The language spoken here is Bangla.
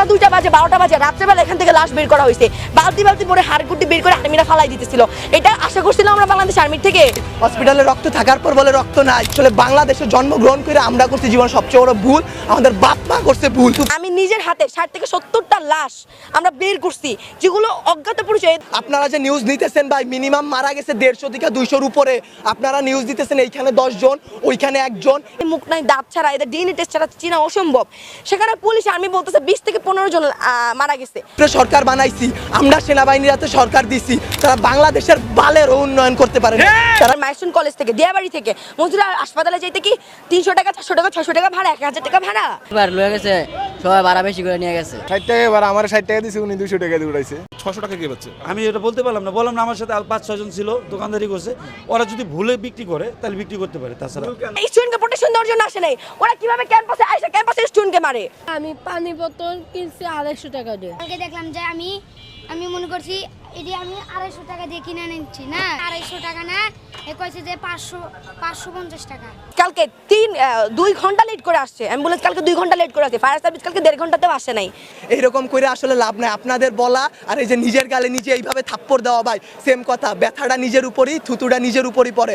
একটা দুইটা বাজে বারোটা বাজে রাত্রেবেলা এখান থেকে লাশ বের করা হয়েছে। বালতি বালতি পরে হাড়গুটি বের করে আর্মিরা ফালাই দিতেছিল। এটা আশা করছিলাম আমরা বাংলাদেশ আর্মির থেকে। হসপিটালে রক্ত থাকার পর বলে রক্ত নাই। আসলে বাংলাদেশে জন্মগ্রহণ করে আমরা করছি জীবন সবচেয়ে বড় ভুল আমাদের বাপ মা করছে ভুল। আমি নিজের হাতে ষাট থেকে সত্তরটা লাশ আমরা বের করছি যেগুলো অজ্ঞাত পরিচয়। আপনারা যে নিউজ নিতেছেন ভাই মিনিমাম মারা গেছে দেড়শো থেকে দুইশোর উপরে। আপনারা নিউজ দিতেছেন এইখানে দশ জন ওইখানে একজন। মুখ নাই দাঁত ছাড়া এদের ডিএনএ টেস্ট ছাড়া চেনা অসম্ভব। সেখানে পুলিশ আর্মি বলতেছে বিশ থেকে পনেরো জন মারা গেছে। সরকার বানাইছি আমরা সেনাবাহিনীর হাতে সরকার দিছি তারা বাংলাদেশের বালেরও উন্নয়ন করতে পারে তারা তারা মাইসুন কলেজ থেকে দিয়াবাড়ি থেকে মজুরা হাসপাতালে যাইতে কি তিনশো টাকা চারশো টাকা ছশো টাকা ভাড়া এক হাজার টাকা ভাড়া? এবার লয়ে গেছে সবাই ভাড়া বেশি করে নিয়ে গেছে। ষাট টাকা এবার আমার ষাট টাকা দিছে উনি দুশো টাকা দিয়ে উঠাইছে ছশো টাকা কে পাচ্ছে? আমি এটা বলতে পারলাম না বললাম না আমার সাথে আর পাঁচ ছজন ছিল দোকানদারি করছে। ওরা যদি ভুলে বিক্রি করে তাহলে বিক্রি করতে পারে তাছাড়া। স্টুডেন্টকে প্রোটেকশন দেওয়ার জন্য আসে নাই। ওরা কীভাবে ক্যাম্পাসে আসে ক্যাম্পাসে মারে আমি পানি বোতল কিনছি আড়াইশো টাকা দিয়ে। কালকে দেখলাম যে আমি আমি মনে করছি এটি আমি আড়াইশো টাকা দিয়ে কিনে নিচ্ছি না? আড়াইশো টাকা না এ কয়েছে যে পাঁচশো পাঁচশো পঞ্চাশ টাকা। কালকে তিন দুই ঘণ্টা লেট করে আসছে। অ্যাম্বুলেন্স কালকে দুই ঘণ্টা লেট করে আসছে। ফায়ার সার্ভিস কালকে দেড় ঘন্টাতেও আসে নাই। এইরকম করে আসলে লাভ নাই। আপনাদের বলা আর এই যে নিজের গালে নিজে এইভাবে থাপ্পড় দেওয়া ভাই সেম কথা। ব্যথাটা নিজের উপরই থুতুটা নিজের উপরই পড়ে।